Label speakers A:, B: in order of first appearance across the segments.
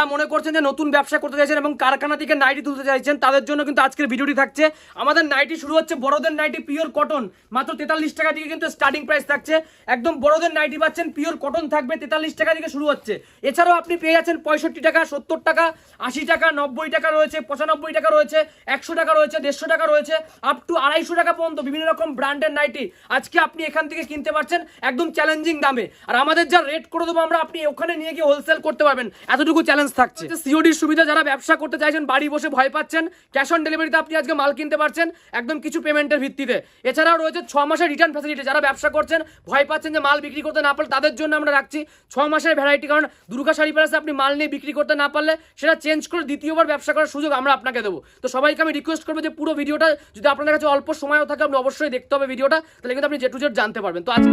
A: যারা মনে করছেন যে নতুন ব্যবসা করতে চাইছেন এবং কারখানা থেকে নাইটি তুলতে চাইছেন, তাদের জন্য কিন্তু আজকের ভিডিওটি থাকছে। আমাদের নাইটি শুরু হচ্ছে বড়দের নাইটি পিওর কটন। মাত্র তেতাল্লিশ টাকা থেকে কিন্তু স্টার্টিং প্রাইস থাকছে। একদম বড়দের নাইটি পাচ্ছেন, পিওর কটন থাকবে, তেতাল্লিশ টাকা থেকে শুরু হচ্ছে। এছাড়াও আপনি পেয়ে যাচ্ছেন পঁয়ষট্টি টাকা, সত্তর টাকা, আশি টাকা, নব্বই টাকা রয়েছে, পঁচানব্বই টাকা রয়েছে, একশো টাকা রয়েছে, দেড়শো টাকা রয়েছে আপ টু আড়াইশো টাকা পর্যন্ত বিভিন্ন রকম ব্র্যান্ডের নাইটি আজকে আপনি এখান থেকে কিনতে পারছেন একদম চ্যালেঞ্জিং দামে। আর আমাদের যা রেট করে দেবো আমরা, আপনি ওখানে নিয়ে গিয়ে হোলসেল করতে পারবেন। এতটুকু চ্যালেঞ্জ থাকছে। সিওডির সুবিধা যারা ব্যবসা করতে চাইছেন, বাড়ি বসে ভয় পাচ্ছেন ক্যাশ অন ডেলিভারিতে আপনি আজকে মাল কিনতে পারছেন, একদম কিছু পেমেন্টের ভিত্তিতে। এছাড়াও রয়েছে ছ মাসের রিটার্ন ফ্যাসিলিটি যারা ব্যবসা করছেন, ভয় পাচ্ছেন যে মাল বিক্রি করতে না পারলে তাদের জন্য আমরা রাখছি ছ মাসের ভ্যারাইটি কারণ দুর্গা শাড়ি প্যালেসে আপনি মাল নিয়ে বিক্রি করতে না পারলে সেটা চেঞ্জ করে দ্বিতীয়বার ব্যবসা করার সুযোগ আমরা আপনাকে দেবো। তো সবাইকে আমি রিকোয়েস্ট করব যে পুরো ভিডিওটা যদি আপনাদের কাছে অল্প সময়ও থাকে, আপনি অবশ্যই দেখতে হবে ভিডিওটা তাহলে কিন্তু আপনি জেটু জেট জানতে পারবেন। তো আজকে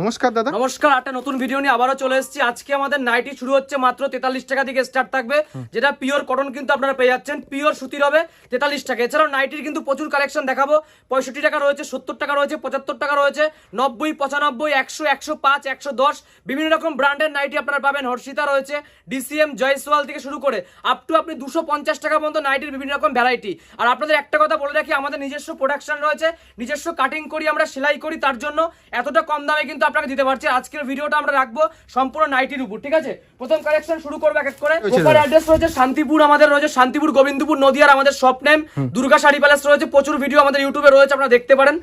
B: নমস্কার দাদা।
A: নমস্কার একটা নতুন ভিডিও নিয়ে আবারও চলে এসেছি। আজকে আমাদের নাইটি শুরু হচ্ছে মাত্র তেতাল্লিশ টাকা থেকে স্টার্ট থাকবে। যেটা পিওর কটন কিন্তু আপনারা পেয়ে যাচ্ছেন। পিওর সুতির হবে তেতাল্লিশ টাকা। এছাড়াও নাইটির কিন্তু প্রচুর কালেকশন দেখাবো। পঁয়ষট্টি টাকা রয়েছে সত্তর টাকা রয়েছে পঁচাত্তর টাকা রয়েছে নব্বই পঁচানব্বই একশো একশো পাঁচ একশো দশ। বিভিন্ন রকম ব্র্যান্ডের নাইটি আপনারা পাবেন। হর্ষিতা রয়েছে ডিসিএম জয়সওয়াল থেকে শুরু করে আপ টু আপনি দুশো পঞ্চাশ টাকা পর্যন্ত নাইটির বিভিন্ন রকম ভ্যারাইটি আর আপনাদের একটা কথা বলে রাখি আমাদের নিজস্ব প্রোডাকশন রয়েছে। নিজস্ব কাটিং করি আমরা সেলাই করি তার জন্য। এতটা কম দামে কিন্তু আপনাকে দিতে পারছি। আজকের ভিডিওটা আমরা রাখব সম্পূর্ণ নাইটির উপর ঠিক আছে? প্রথম কালেকশন শুরু করব এক এক করে। ওপার অ্যাড্রেস রয়েছে শান্তিপুর আমাদের রয়েছে শান্তিপুর গোবিন্দপুর নদিয়ার আমাদের shop name Durga sari palace রয়েছে প্রচুর ভিডিও আমাদের ইউটিউবে রয়েছে আপনারা দেখতে পারেন।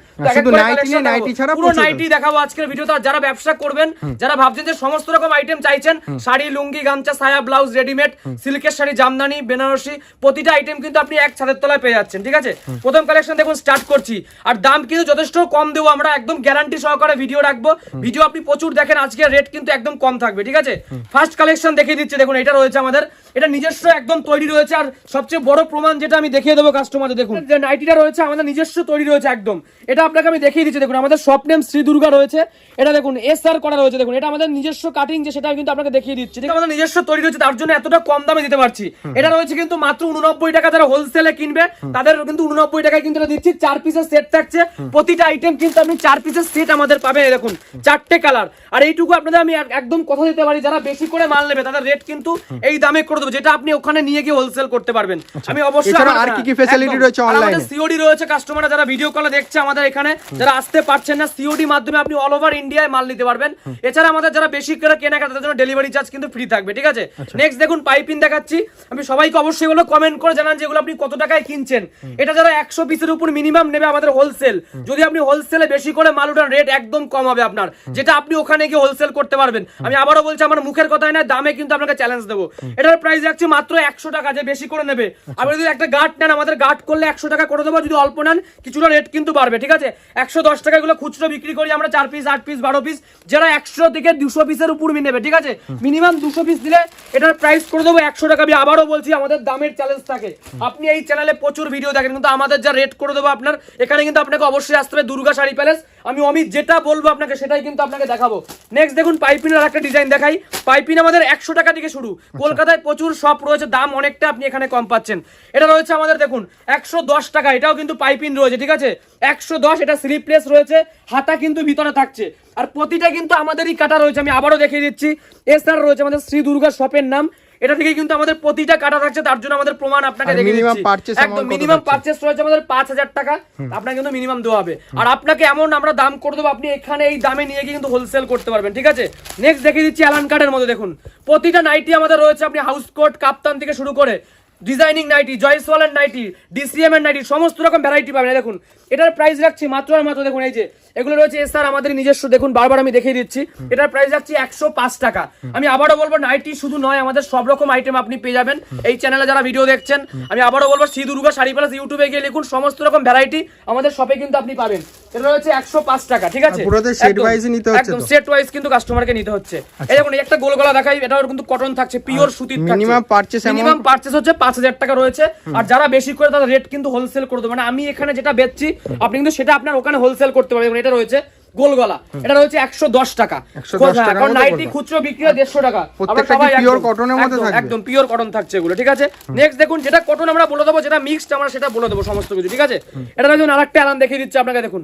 A: পুরো নাইটি দেখাবো আজকের ভিডিওতে যারা ব্যবসা করবেন যারা ভাবছেন যে সমস্ত রকম আইটেম চাইছেন শাড়ি লুঙ্গি গামছা সায়া ব্লাউজ রেডিমেড সিল্কের শাড়ি জামদানি বেনারসি প্রতিটা আইটেম কিন্তু আপনি এক ছাদের তলায় পেয়ে যাচ্ছেন ঠিক আছে? প্রথম কালেকশন দেখুন স্টার্ট করছি। আর দাম কিন্তু যথেষ্ট কম দেবো আমরা একদম গ্যারান্টি সহকারে ভিডিও রাখব। ভিডিও আপনি প্রচুর দেখেন আজকে রেট কিন্তু একদম কম থাকবে ঠিক আছে? ফার্স্ট কালেকশন দেখিয়ে দিচ্ছে দেখুন এটা রয়েছে আমাদের। এটা নিজস্ব একদম তৈরি রয়েছে আর সবচেয়ে বড় প্রমাণ যেটা আমি দেখিয়ে দেবো কাস্টমারদের দেখুন। যে নাইটিটা রয়েছে আমাদের নিজস্ব তৈরি রয়েছে একদম। এটা আপনাকে আমি দেখিয়ে দিচ্ছি দেখুন আমাদের শপ নেম শ্রী দুর্গা রয়েছে। এটা দেখুন এস আর করা রয়েছে দেখুন এটা আমাদের নিজস্ব কাটিং যে সেটা কিন্তু আপনাকে দেখিয়ে দিচ্ছি ঠিক আমাদের নিজস্ব তৈরি রয়েছে তার জন্য এতটা কম দামে দিতে পারছি। এটা রয়েছে কিন্তু মাত্র উননব্বই টাকা যারা হোলসেলে কিনবে তাদের কিন্তু উননব্বই টাকায় কিন্তু দিচ্ছি চার পিসের সেট থাকছে। প্রতিটা আইটেম কিন্তু আপনি চার পিসের সেট আমাদের পাবেন দেখুন। চারটে কালার। আর এইটুকু আপনাদের আমি একদম কথা দিতে পারি যারা বেশি করে মাল নেবে তাদের রেট কিন্তু এই দামে করে দেবো যেটা আপনি ওখানে নিয়ে গিয়ে হোলসেল করতে পারবেন। আমি অবশ্যই
B: আর কি কি facility রয়েছে এ?
A: সিওডি রয়েছে কাস্টমাররা যারা ভিডিও কলে দেখছে আমাদের এখানে যারা আসতে পারছেন না সিওডি মাধ্যমে আপনি অল ওভার ইন্ডিয়ায় মাল নিতে পারবেন। এছাড়া আমাদের যারা বেশি করে কেনাকাটা তাদের জন্য ডেলিভারি চার্জ কিন্তু ফ্রি থাকবে ঠিক আছে? নেক্সট দেখুন পাইপিং দেখাচ্ছি। আমি সবাইকে অবশ্যই এগুলো কমেন্ট করে জানান যে এগুলো আপনি কত টাকায় কিনছেন। এটা যারা একশো পিসের উপর মিনিমাম নেবে আমাদের হোলসেল যদি আপনি হোলসেলে বেশি করে মাল উঠান রেট একদম কম হবে আপনার। যেটা আপনি ওখানে গিয়ে হোলসেল করতে পারবেন। আমি আবারও বলছি, আমার মুখের কথাই না দামে কিন্তু আপনাকে চ্যালেঞ্জ দেবো। এটার প্রাইস রাখছি মাত্র একশো টাকা, যে বেশি করে নেবে। আপনি যদি একটা গার্ড নেন, আমাদের গার্ড করলে একশো টাকা করে দেবো, যদি অল্প নেন, কিছুটা রেট কিন্তু বাড়বে, ঠিক আছে? একশো দশ টাকা এগুলো খুচরো বিক্রি করি আমরা, চার পিস আট পিস বারো পিস যারা একশো থেকে দুশো পিসের উপর নেবে, ঠিক আছে? মিনিমাম দুশো পিস দিলে এটার প্রাইস করে দেবো একশো টাকা। আমি আবারও বলছি, আমাদের দামের চ্যালেঞ্জ থাকে। আপনি এই চ্যানেলে প্রচুর ভিডিও দেখেন, কিন্তু আমাদের যা রেট করে দেবো আপনার, এখানে কিন্তু আপনাকে অবশ্যই আসতে হবে, দুর্গা শাড়ি প্যালেস আমি অমিত, যেটা বলব আপনাকে সেটাই কিন্তু আপনাকে দেখাবো। নেক্সট দেখুন পাইপিনের একটা ডিজাইন দেখাই। পাইপিন আমাদের একশো টাকা থেকে শুরু। কলকাতায় প্রচুর শপ রয়েছে দাম অনেকটা আপনি এখানে কম পাচ্ছেন। এটা রয়েছে আমাদের দেখুন একশো দশ টাকা। এটাও কিন্তু পাইপিন রয়েছে ঠিক আছে? একশো দশ এটা স্লিপলেস রয়েছে হাতা কিন্তু ভিতরে থাকছে। আর প্রতিটা কিন্তু আমাদেরই কাটা রয়েছে আমি আবারও দেখিয়ে দিচ্ছি। এছাড়া রয়েছে আমাদের শ্রী দুর্গা শপের নাম। এটা থেকে কিন্তু আমাদের প্রতিটা কাটা থাকছে তার জন্য আমাদের প্রমাণ আপনাকে
B: দেখে
A: দিচ্ছি। একদম মিনিমাম? পারচেস রয়েছে আমাদের পাঁচ হাজার টাকা আপনাকে কিন্তু মিনিমাম দেওয়া হবে। আর আপনাকে এমন আমরা দাম করে দেবো আপনি এখানে এই দামে নিয়ে গিয়ে কিন্তু হোলসেল করতে পারবেন ঠিক আছে? নেক্সট দেখিয়ে দিচ্ছি অ্যালান কার্ডের মধ্যে দেখুন। প্রতিটা নাইটি আমাদের রয়েছে আপনি হাউস কোট কাপ্তান থেকে শুরু করে ডিজাইনিং নাইটি জয়সওয়ালের নাইটি ডিসিএম এর নাইটি সমস্ত রকম ভ্যারাইটি পাবেন। দেখুন এটার প্রাইস রাখছি মাত্র আর মাত্র দেখুন এই যে এগুলো রয়েছে এস আমাদের নিজস্ব দেখুন বারবার আমি দেখিয়ে দিচ্ছি। এটার প্রাইস রাখছি একশো পাঁচ টাকা। আমি আবারও বলব নাইটি শুধু নয় আমাদের সব রকম আইটেম আপনি পেয়ে যাবেন। এই চ্যানেলে যারা ভিডিও দেখছেন আমি আবারও বলব শ্রী দুর্গা শাড়ি প্লাস ইউটিউবে গিয়ে লিখুন সমস্ত রকম ভ্যারাইটি আমাদের শপে কিন্তু আপনি পাবেন। এটা রয়েছে একশো পাঁচ টাকা ঠিক আছে? একদম,
B: নিতে হচ্ছে
A: একদম সেট ওয়াইজ কিন্তু কাস্টমারকে নিতে হচ্ছে। এই দেখুন এই একটা গোল গলা দেখাই এটাও কিন্তু কটন থাকছে পিওর সুতির
B: minimum purchase
A: মিনিমাম পারচেস হচ্ছে পাঁচ হাজার টাকা রয়েছে। আর যারা বেশি করে তাদের রেট কিন্তু হোলসেল করে দেবে। মানে আমি এখানে যেটা বেচছি আপনি কিন্তু সেটা আপনার ওখানে হোলসেল করতে পারবেন। এটা রয়েছে এটা একশো দশ টাকা।
B: 110 টাকার
A: কারণ নাইটি খুচরো বিক্রি হয় দেড়শো টাকা। একদম-
B: মধ্যে
A: একদম পিওর কটন থাকছে এগুলো ঠিক আছে? নেক্সট দেখুন যেটা কটন আমরা বলে দেবো যেটা মিক্সড আমরা সেটা বলে দেবো সমস্ত কিছু ঠিক আছে? এটা দেখুন আরেকটা অ্যালান দেখিয়ে দিচ্ছে আপনাকে দেখুন।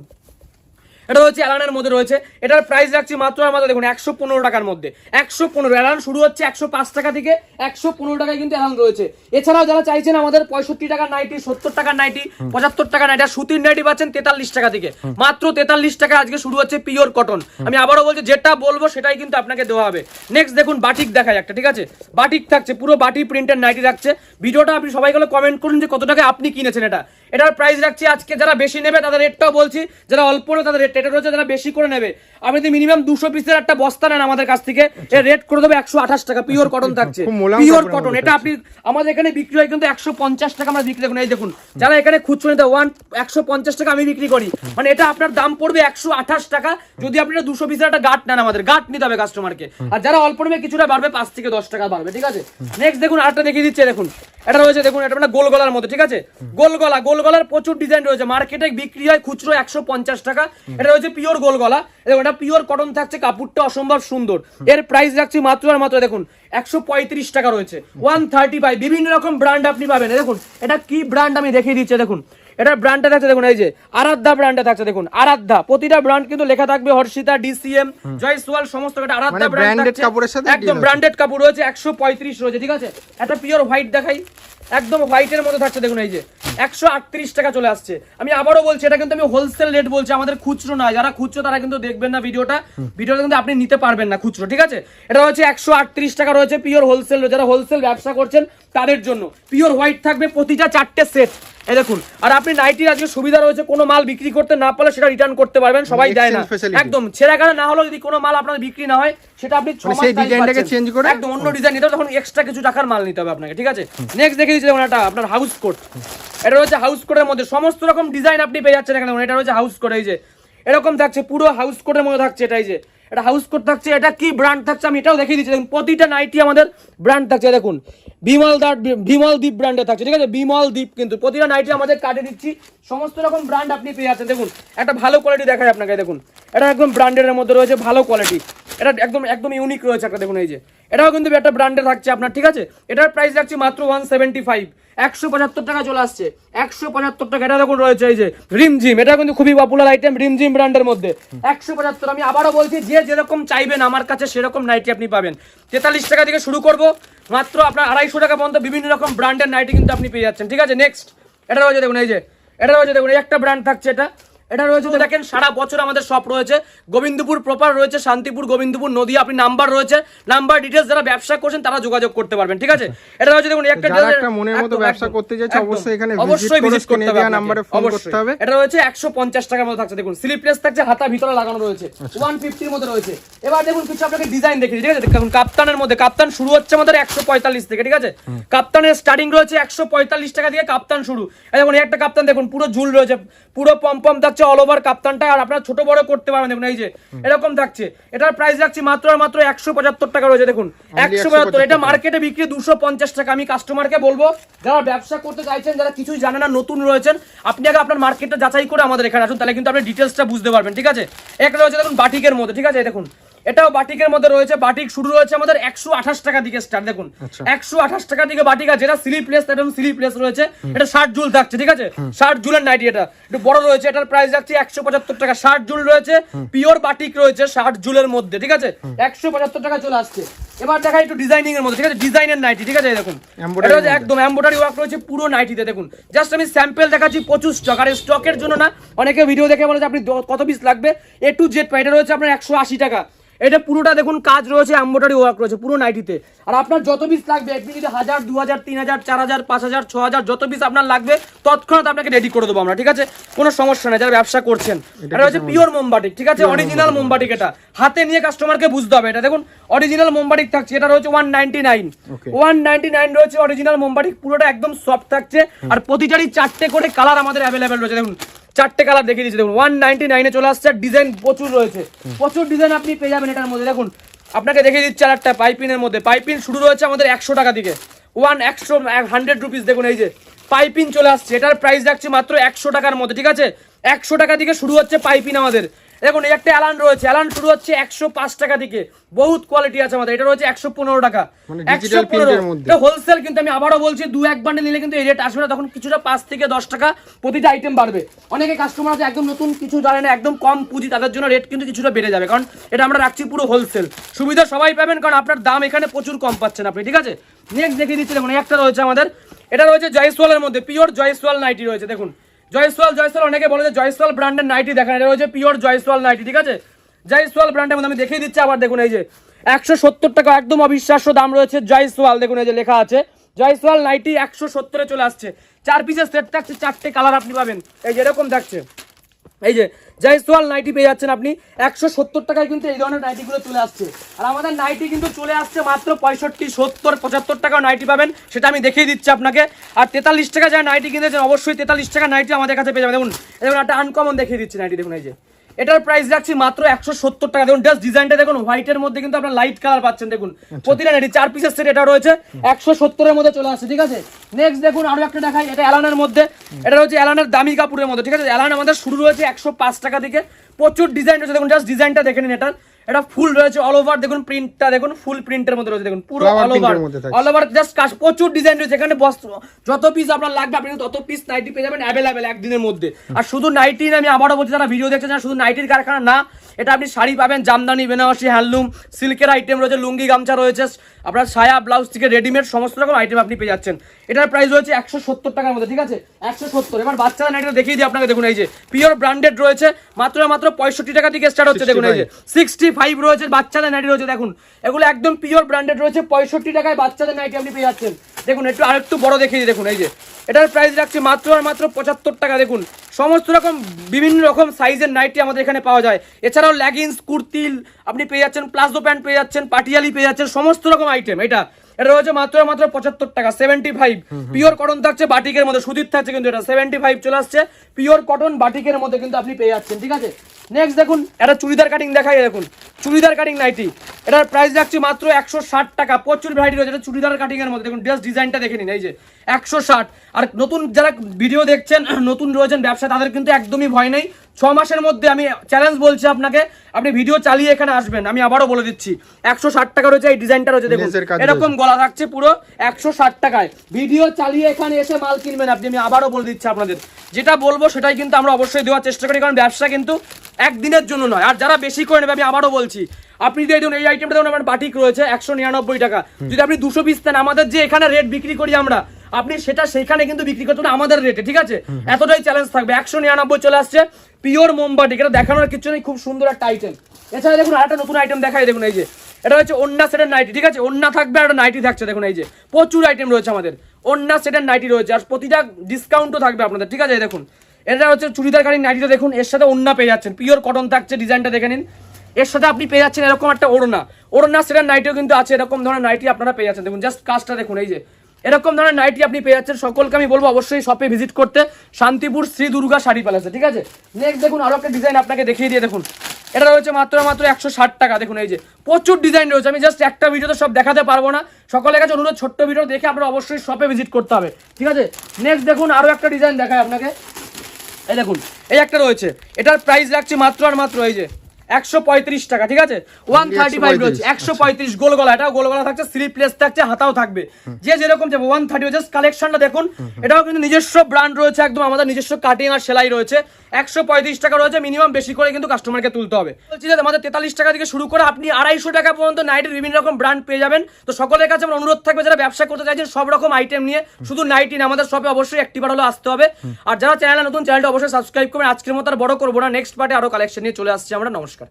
A: এটা হচ্ছে অ্যালানের মধ্যে রয়েছে। এটার প্রাইস রাখছি মাত্র আর মাত্র দেখুন একশো পনেরো টাকার মধ্যে। একশো পনেরো অ্যালান শুরু হচ্ছে একশো পাঁচ টাকা থেকে। একশো পনেরো টাকায় কিন্তু অ্যালান রয়েছে। এছাড়াও যারা চাইছেন আমাদের পঁয়ষট্টি টাকার নাইটি সত্তর টাকার নাইটি পঁচাত্তর টাকার নাইটি আর সুতির নাইটি পাচ্ছেন তেতাল্লিশ টাকা থেকে। মাত্র তেতাল্লিশ টাকা আজকে শুরু হচ্ছে পিওর কটন আমি আবারও বলছি যেটা বলব সেটাই কিন্তু আপনাকে দেওয়া হবে। নেক্সট দেখুন বাটিক দেখায় একটা ঠিক আছে? বাটিক থাকছে পুরো বাটি প্রিন্টের নাইটি রাখছে। ভিডিওটা আপনি সবাই গেলে কমেন্ট করুন যে কত টাকা আপনি কিনেছেন এটা। এটার প্রাইস রাখছি আজকে যারা বেশি নেবে তাদের রেটটাও বলছি। যারা অল্প নেবে তাদের রেট এটা রয়েছে যারা বেশি করে নেবে। আপনি যদি মিনিমাম দুশো পিসের একটা বস্তা নেন আমাদের কাছ থেকে এর রেট করে দেবে একশো আঠাশ টাকা পিওর কটন থাকছে। পিওর কটন এটা আপনি আমাদের এখানে বিক্রি হয় কিন্তু একশো পঞ্চাশ টাকা আমরা বিক্রি দেখুন এই দেখুন। যারা এখানে খুচরো নিতে ওয়ান একশো পঞ্চাশ টাকা আমি বিক্রি করি। মানে এটা আপনার দাম পড়বে একশো আঠাশ টাকা যদি আপনি এটা দুশো পিসের একটা গাট নেন আমাদের গাট নিতে হবে কাস্টমারকে আর যারা অল্প নেবে কিছুটা বাড়বে পাঁচ থেকে দশ টাকা বাড়বে ঠিক আছে? নেক্সট দেখুন আরেকটা দেখিয়ে দিচ্ছে দেখুন। এটা রয়েছে দেখুন এটা মানে গোল গলার মধ্যে ঠিক আছে? গোল গলা গোল গলার প্রচুর ডিজাইন রয়েছে। মার্কেটে বিক্রি হয় খুচরো একশো পঞ্চাশ টাকা। এটা রয়েছে পিওর গোল গলা দেখুন এটা পিওর কটন থাকছে কাপড়টা অসম্ভব সুন্দর। এর প্রাইস রাখছি মাত্র আর মাত্র দেখুন একশো পঁয়ত্রিশ টাকা রয়েছে। ওয়ান থার্টি ফাইভ বিভিন্ন রকম ব্র্যান্ড আপনি পাবেন। দেখুন এটা কি ব্র্যান্ড আমি দেখিয়ে দিচ্ছি দেখুন। এটার ব্র্যান্ডটা থাকছে দেখুন এই যে আরাধ্যা ব্র্যান্ডটা থাকছে দেখুন আরাধ্যা। প্রতিটা ব্র্যান্ড কিন্তু লেখা থাকবে হর্ষিতা ডিসিএম জয়সওয়াল সমস্ত এটা আরাধ্যা
B: মানে
A: ব্র্যান্ড
B: কাপড়ের সাথে
A: একদম। ব্র্যান্ডেড কাপড় রয়েছে একশো পঁয়ত্রিশ রয়েছে ঠিক আছে? একটা পিওর হোয়াইট দেখাই। একদম হোয়াইটের মধ্যে থাকছে দেখুন এই যে। একশো আটত্রিশ টাকা চলে আসছে। আমি আবারও বলছি এটা কিন্তু আমি হোলসেল রেট বলছি আমাদের খুচরো নয়। যারা খুচরো তারা কিন্তু দেখবেন না ভিডিওটা। ভিডিওটা কিন্তু আপনি নিতে পারবেন না খুচরো ঠিক আছে? এটা হচ্ছে একশো আটত্রিশ টাকা রয়েছে পিওর হোলসেল যারা হোলসেল ব্যবসা করছেন তাদের জন্য পিওর হোয়াইট থাকবে প্রতিটা চারটে সেট এই দেখুন আর আপনি নাইটির আজকে সুবিধা রয়েছে কোনো মাল বিক্রি করতে না পারলে সেটা রিটার্ন করতে পারবেন সবাই দেয় না। একদম ছেঁড়া কাটা না হলেও যদি কোনো মাল আপনার বিক্রি না হয় সেটা আপনি
B: মানে সেই ডিজাইনটাকে চেঞ্জ করে
A: একদম অন্য ডিজাইন নিতে হবে তখন এক্সট্রা কিছু টাকার মাল নিতে হবে আপনাকে ঠিক আছে? নেক্সট দেখে দিচ্ছি দেখুন একটা আপনার হাউস কোট এটা রয়েছে হাউস কোটের মধ্যে সমস্ত রকম ডিজাইন আপনি পেয়ে যাচ্ছেন এখানে দেখুন এটা রয়েছে হাউস কোট এই যে। এরকম থাকছে পুরো হাউস কোটের মধ্যে থাকছে এটা এই যে। এটা হাউস কোট থাকছে এটা কি ব্র্যান্ড থাকছে আমি এটাও দেখিয়ে দিচ্ছি। দেখুন প্রতিটা নাইটি আমাদের ব্র্যান্ড থাকছে দেখুন। বিমল দার বিমল দ্বীপ ব্র্যান্ডে থাকছে ঠিক আছে? বিমল দ্বীপ কিন্তু প্রতিটা নাইটি আমাদের কাটে দিচ্ছি সমস্ত রকম ব্র্যান্ড আপনি পেয়ে যাচ্ছেন। দেখুন একটা ভালো কোয়ালিটি দেখায় আপনাকে দেখুন। এটা একদম ব্র্যান্ডের মধ্যে রয়েছে ভালো কোয়ালিটি এটা একদম একদম ইউনিক রয়েছে একটা, দেখুন এই যে। এটাও কিন্তু একটা ব্র্যান্ডে থাকছে আপনার, ঠিক আছে? এটার প্রাইস রাখছি মাত্র ওয়ান সেভেন্টি ফাইভ একশো পঁচাত্তর টাকা চলে আসছে। একশো পঁচাত্তর টাকা, এটা দেখুন রয়েছে এই যে, রিমঝিম। এটা কিন্তু খুবই পপুলার আইটেম রিমঝিম ব্র্যান্ডের মধ্যে। একশো পঁচাত্তর, আমি আবারও বলছি, যে যেরকম চাইবেন আমার কাছে সেরকম নাইটি আপনি পাবেন। তেতাল্লিশ টাকা থেকে শুরু করব। মাত্র আপনার আড়াইশো টাকা পর্যন্ত বিভিন্ন রকম ব্র্যান্ডের নাইটি কিন্তু আপনি পেয়ে যাচ্ছেন, ঠিক আছে? নেক্সট এটা রয়েছে দেখুন এই যে, এটা রয়েছে দেখুন একটা ব্র্যান্ড থাকছে এটা। এটা রয়েছে দেখেন সারা বছর আমাদের শপ রয়েছে। গোবিন্দপুর প্রপার রয়েছে শান্তিপুর গোবিন্দপুর নদী আপনি নাম্বার রয়েছে। নাম্বার ডিটেলস যারা ব্যবসা করছেন তারা যোগাযোগ করতে পারবেন ঠিক আছে? এটা রয়েছে দেখুন একটা
B: একটা মনের মতো ব্যবসা করতে
A: একদম।
B: অবশ্যই এখানে
A: অবশ্যই
B: এ
A: করতে হবে।
B: নাম্বারে phone করতে হবে।
A: এটা রয়েছে একশো পঞ্চাশ টাকার মতো থাকছে। দেখুন স্লিপলেস থাকছে হাতা ভিতরে লাগানো রয়েছে।
B: আচ্ছা।
A: ওয়ান ফিফটির মধ্যে রয়েছে। এবার দেখুন কিছু আপনাকে ডিজাইন দেখি ঠিক আছে? দেখুন কাপ্তানের মধ্যে কাপ্তান শুরু হচ্ছে আমাদের একশো পঁয়তাল্লিশ থেকে ঠিক আছে? কাপ্তানের স্টার্টিং রয়েছে একশো পঁয়তাল্লিশ টাকা দিয়ে কাপ্তান শুরু। এই দেখুন এই একটা কাপ্তান দেখুন পুরো ঝুল রয়েছে পুরো পম পম থাকছে অল ওভার কাপ্তানটা আর আপনারা ছোট বড় করতে পারবেন। দেখুন এই যে এরকম থাকছে। এটার প্রাইস রাখছি মাত্র আর মাত্র একশো পঁচাত্তর টাকা রয়েছে দেখুন। একশো পঁচাত্তর এটা মার্কেটে বিক্রি দুশো পঞ্চাশ টাকা আমি কাস্টমারকে বলব যারা ব্যবসা করতে চাইছেন যারা কিছুই জানে না নতুন রয়েছেন আপনি আগে আপনার মার্কেটটা যাচাই করে আমাদের এখানে আসুন তাহলে কিন্তু আপনি ডিটেলসটা বুঝতে পারবেন ঠিক আছে? একটা রয়েছে দেখুন বাটিকের মধ্যে ঠিক আছে? এই দেখুন এটাও বাটিকের মধ্যে রয়েছে বাটিক শুরু রয়েছে আমাদের একশো আঠাশ টাকা দিকে স্টার্ট দেখুন।
B: আচ্ছা।
A: একশো আঠাশ টাকা দিকে বাটিক আছে যেটা স্লিপলেস একদম স্লিপলেস রয়েছে এটা ষাট জুল থাকছে ঠিক আছে? ষাট জুলের নাইটি এটা একটু বড় রয়েছে এটার প্রাইস যাচ্ছে একশো পঁচাত্তর টাকা। ষাট জুল রয়েছে পিওর বাটিক রয়েছে ষাট জুলের মধ্যে ঠিক আছে? একশো পঁচাত্তর টাকা চলে আসছে। এবার দেখা একটু ডিজাইনিং এর মধ্যে ঠিক আছে? ডিজাইনের নাইটি ঠিক আছে? দেখুন। একদম এম্বোডারি ওয়ার্ক রয়েছে পুরো নাইটিতে দেখুন। জাস্ট আমি স্যাম্পেল দেখাচ্ছি প্রচুর স্টক আর স্টকের জন্য না অনেকে ভিডিও দেখে বলে যে আপনি কত পিস লাগবে? এ টু জেড পাই রয়েছে আপনার একশো আশি টাকা। এটা পুরোটা দেখুন কাজ রয়েছে এমব্রয়ডারি ওয়ার্ক রয়েছে পুরো নাইটিতে আর আপনার যত পিস লাগবে আপনি যদি হাজার দু হাজার তিন হাজার চার হাজার পাঁচ হাজার ছ হাজার যত পিস আপনার লাগবে তৎক্ষণাৎ আপনাকে রেডি করে দেবো আমরা ঠিক আছে? কোনো সমস্যা নেই যারা ব্যবসা করছেন। এটা হচ্ছে পিওর মোমবাটিক ঠিক আছে? অরিজিনাল মোমবাটিক এটা। হাতে নিয়ে কাস্টমারকে বুঝতে হবে এটা। দেখুন অরিজিনাল মোমবাটিক থাকছে এটা রয়েছে one ninety nine one ninety nine রয়েছে অরিজিনাল মোমবাটিক পুরোটা একদম সফট থাকছে। আর প্রতিটারই চারটে করে কালার আমাদের অ্যাভেলেবেল রয়েছে। দেখুন চারটে কালার দেখিয়ে দিচ্ছি। দেখুন ওয়ান নাইনটি নাইনে চলে আসছে ডিজাইন প্রচুর রয়েছে। প্রচুর ডিজাইন আপনি পেয়ে যাবেন এটার মধ্যে। দেখুন আপনাকে দেখিয়ে দিচ্ছে আর একটা পাইপিনের মধ্যে। পাইপিন শুরু রয়েছে আমাদের একশো টাকা দিকে। ওয়ান একশো হান্ড্রেড রুপিস দেখুন এই যে পাইপিন চলে আসছে। এটার প্রাইস রাখছি মাত্র একশো টাকার মধ্যে ঠিক আছে? একশো টাকা থেকে শুরু হচ্ছে পাইপিন আমাদের। দেখুন এই একটা অ্যালান রয়েছে। অ্যালান শুরু হচ্ছে একশো পাঁচ টাকা থেকে বহুত কোয়ালিটি আছে আমাদের। এটা রয়েছে একশো পনেরো টাকা।
B: মানে
A: একশো পনেরো। হোলসেল কিন্তু আমি আবারও বলছি দু এক বান্ডেল নিলে কিন্তু এই রেট আসবে না। তখন কিছুটা পাঁচ থেকে দশ টাকা প্রতিটা আইটেম বাড়বে। অনেকে কাস্টমার আছে একদম নতুন কিছু জানে না একদম কম পুঁজি তাদের জন্য রেট কিন্তু কিছুটা বেড়ে যাবে। কারণ এটা আমরা রাখছি পুরো হোলসেল সুবিধা সবাই পাবেন কারণ আপনার দাম এখানে প্রচুর কম পাচ্ছেন আপনি ঠিক আছে? নেক্সট দেখিয়ে দিচ্ছি দেখুন একটা রয়েছে আমাদের। এটা রয়েছে জয়সওয়ালের মধ্যে পিওর জয়সওয়াল নাইটি রয়েছে দেখুন। জয়সওয়াল জয়সওয়াল, অনেকে বলে যে জয়সওয়াল ব্র্যান্ডের নাইটি দেখেন, এটা হচ্ছে পিওর জয়সওয়াল নাইটি ঠিক আছে? জয়সওয়াল ব্র্যান্ডের মধ্যে আমি দেখিয়ে দিচ্ছি আবার, দেখুন এই যে, একশো সত্তর টাকা একদম অবিশ্বাস্য দাম রয়েছে জয়সওয়াল, দেখুন এই যে লেখা আছে। জয়সওয়াল নাইটি একশো সত্তরে চলে আসছে। চার পিসের সেট থাকছে, চারটে কালার আপনি পাবেন। এই যেরকম থাকছে। এই যে জয়সওয়াল নাইটি পেয়ে যাচ্ছেন আপনি, একশো সত্তর টাকায় কিন্তু এই ধরনের নাইটিগুলো চলে আসছে। আর আমাদের নাইটি কিন্তু চলে আসছে মাত্র পঁয়ষট্টি, সত্তর, পঁচাত্তর টাকা নাইটি পাবেন, সেটা আমি দেখিয়ে দিচ্ছি আপনাকে। আর তেতাল্লিশ টাকা যা নাইটি কিনেছেন, অবশ্যই তেতাল্লিশ টাকা নাইটি আমাদের কাছে পেয়ে যাবেন। দেখুন দেখুন একটা আনকমন দেখিয়ে দিচ্ছি নাইটি, দেখুন এই যে। এটার প্রাইস রাখছি মাত্র একশো সত্তর টাকা। দেখুন জাস্ট ডিজাইনটা দেখুন হোয়াইটের মধ্যে কিন্তু আপনার লাইট কালার পাচ্ছেন দেখুন। প্রতিটা এটি চার পিসের সেট এটা রয়েছে একশো সত্তরের মধ্যে চলে আসছে ঠিক আছে? নেক্সট দেখুন আরও একটা দেখাই এটা অ্যালানের মধ্যে। এটা রয়েছে অ্যালানের দামি কাপড়ের মধ্যে ঠিক আছে? অ্যালান আমাদের শুরু রয়েছে একশো পাঁচ টাকা থেকে প্রচুর ডিজাইন রয়েছে দেখুন জাস্ট ডিজাইনটা দেখে নিন এটার এটা ফুল রয়েছে অল ওভার দেখুন প্রিন্টটা দেখুন ফুল প্রিন্টের মধ্যে রয়েছে দেখুন পুরো all over. All over just কাজ প্রচুর ডিজাইন রয়েছে এখানে বস্ত্র যত পিস আপনার লাগবে আপনি তত পিস নাইটি পেয়ে যাবেন অ্যাভেলেবেল একদিনের মধ্যে আর শুধু নাইটি আমি আবারও বলছি যারা ভিডিও দেখছেন যারা শুধু নাইটির কারখানা না এটা আপনি শাড়ি পাবেন জামদানি বেনারসি হ্যান্ডলুম সিল্কের আইটেম রয়েছে লুঙ্গি গামছা রয়েছে আপনার সায়া ব্লাউজ থেকে রেডিমেড সমস্ত রকম আইটেম আপনি পেয়ে যাচ্ছেন। এটার প্রাইস রয়েছে একশো সত্তর টাকার মধ্যে ঠিক আছে? একশো সত্তর। এবার বাচ্চাদের নাইটটা দেখিয়ে দিই আপনাকে দেখুন এই যে পিওর ব্র্যান্ডেড রয়েছে মাত্র মাত্র পঁয়ষট্টি টাকা থেকে স্টার্ট হচ্ছে দেখুন এই যে। সিক্সটি ফাইভ রয়েছে বাচ্চাদের নাইটি রয়েছে দেখুন। এগুলো একদম পিওর ব্র্যান্ডেড রয়েছে পঁয়ষট্টি টাকায় বাচ্চাদের নাইটি আপনি পেয়ে যাচ্ছেন। দেখুন একটু আরেকটু বড় দেখিয়ে দিই দেখুন এই যে। এটার প্রাইস রাখছে মাত্র আর মাত্র পঁচাত্তর টাকা দেখুন। সমস্ত রকম বিভিন্ন রকম সাইজের নাইটি আমাদের এখানে পাওয়া যায়। এছাড়াও লেগিংস কুর্তি আপনি পেয়ে যাচ্ছেন প্লাজো প্যান্ট পেয়ে যাচ্ছেন পাটিয়ালি পেয়ে যাচ্ছেন সমস্ত রকম আইটেম এটা এটা রয়েছে মাত্র মাত্র পঁচাত্তর টাকা সেভেন্টি ফাইভ পিওর কটন থাকছে বাটিকের মধ্যে সুদীর থাকছে কিন্তু এটা সেভেন্টি ফাইভ চলে আসছে। পিওর কটন বাটিকের মধ্যে কিন্তু আপনি পেয়ে যাচ্ছেন ঠিক আছে? নেক্সট দেখুন এটা চুড়িদার কাটিং দেখাই দেখুন। চুড়িদার কাটিং নাইটি এটার প্রাইস রাখছি মাত্র একশো ষাট টাকা। প্রচুর ভ্যারাইটি রয়েছে এটা চুড়িদার কাটিং এর মধ্যে। দেখুন ড্রেস ডিজাইনটা দেখে নিন এই যে একশো ষাট। আর নতুন যারা ভিডিও দেখছেন নতুন রয়েছেন ব্যবসা তাদের কিন্তু একদমই ভয় নেই। ছ মাসের মধ্যে আমি চ্যালেঞ্জ বলছি আপনাকে আপনি ভিডিও চালিয়ে এখানে আসবেন আমি আবারও বলে দিচ্ছি। একশো ষাট টাকা রয়েছে এই ডিজাইনটা রয়েছে দেখুন। এরকম গলা থাকছে পুরো একশো ষাট টাকায়। ভিডিও চালিয়ে এখানে এসে মাল কিনবেন আপনি আমি আবারও বলে দিচ্ছি আপনাদের। যেটা বলব সেটাই কিন্তু আমরা অবশ্যই দেওয়ার চেষ্টা করি কারণ ব্যবসা কিন্তু একদিনের জন্য নয়। আর যারা বেশি করে নেবে আমি আবারও বলছি আপনি যদি দেখুন এই আইটেমটা দেখুন আমার বাটিক রয়েছে একশো নিরানব্বই টাকা। যদি আপনি দুশো পিস দেন আমাদের যে এখানে রেট বিক্রি করি আমরা আপনি সেটা সেখানে কিন্তু বিক্রি করতে আমাদের রেটে ঠিক আছে? এতটাই চ্যালেঞ্জ থাকবে। একশো নিরানব্বই চলে আসছে। পিওর মোমবাটিক এটা দেখানোর কিছু নেই, খুব সুন্দর একটা আইটেম এছাড়া দেখুন আরেকটা নতুন আইটেম দেখাই, দেখুন এই যে। এটা হচ্ছে অন্যা সেটের নাইটি ঠিক আছে? অন্যা থাকবে আর নাইটি থাকছে, দেখুন এই যে। প্রচুর আইটেম রয়েছে আমাদের। অন্যা সেটের নাইটি রয়েছে, আর প্রতিটা ডিসকাউন্টও থাকবে আপনাদের, ঠিক আছে? দেখুন। এটা হচ্ছে চুড়িদার কারি নাইটিটা দেখুন, এর সাথে অন্যা পেয়ে যাচ্ছেন। পিওর কটন থাকছে ডিজাইনটা দেখে নিন। এর সাথে আপনি পেয়ে যাচ্ছেন এরকম একটা ওড়না। ওড়না সেটার নাইটিও কিন্তু আছে, এরকম ধরনের নাইটি আপনারা পেয়ে যাচ্ছেন। দেখুন জাস্ট কাজটা দেখুন, এই যে। এরকম ধরনের নাইটি আপনি পেয়ে যাচ্ছেন। সকলকে আমি বলব অবশ্যই শপে ভিজিট করতে। শান্তিপুর শ্রী দুর্গা শাড়ি প্যালেসে ঠিক আছে? নেক্সট দেখুন, আরও একটা ডিজাইন আপনাকে দেখিয়ে দিয়ে দেখুন। এটা রয়েছে মাত্র মাত্র একশো ষাট টাকা, দেখুন এই যে। প্রচুর ডিজাইন রয়েছে। আমি জাস্ট একটা ভিডিওতে সব দেখাতে পারব না। সকলের কাছে অনুরোধ, ছোট্ট ভিডিও দেখে আপনার অবশ্যই শপে ভিজিট করতে হবে। ঠিক আছে? নেক্সট দেখুন, আরও একটা ডিজাইন দেখায় আপনাকে। এই দেখুন, এই একটা রয়েছে। এটার প্রাইস রাখছি মাত্র আর মাত্র, এই যে। একশো পঁয়ত্রিশ টাকা ঠিক আছে? ওয়ান থার্টি ফাইভ রয়েছে একশো পঁয়ত্রিশ গোল গলা এটাও গোল গলা থাকছে স্লিপলেস থাকছে হাতাও থাকবে। যে যেরকম যাবে ওয়ান থার্টি জাস্ট কালেকশনটা দেখুন এটাও কিন্তু নিজস্ব ব্র্যান্ড রয়েছে একদম আমাদের নিজস্ব কাটিং আর সেলাই রয়েছে। একশো পঁয়ত্রিশ টাকা রয়েছে মিনিমাম বেশি করে কিন্তু কাস্টমারকে তুলতে হবে। বলছি যে আমাদের তেতাল্লিশ টাকা থেকে শুরু করে আপনি আড়াইশো টাকা পর্যন্ত নাইটের বিভিন্ন রকম ব্র্যান্ড পেয়ে যাবেন। তো সকলের কাছে আমার অনুরোধ থাকবে যারা ব্যবসা করতে চাইছেন সব রকম আইটেম নিয়ে শুধু নাইটি না আমাদের শপে অবশ্যই একটিবার হলে আসতে হবে। আর যারা চ্যানেল নতুন চ্যানেলটা অবশ্যই সাবস্ক্রাইব করবেন আজকের মতো আর বড় করব না নেক্সট পার্টে আরও কালেকশন নিয়ে চলে আসছি আমরা নমস্কার।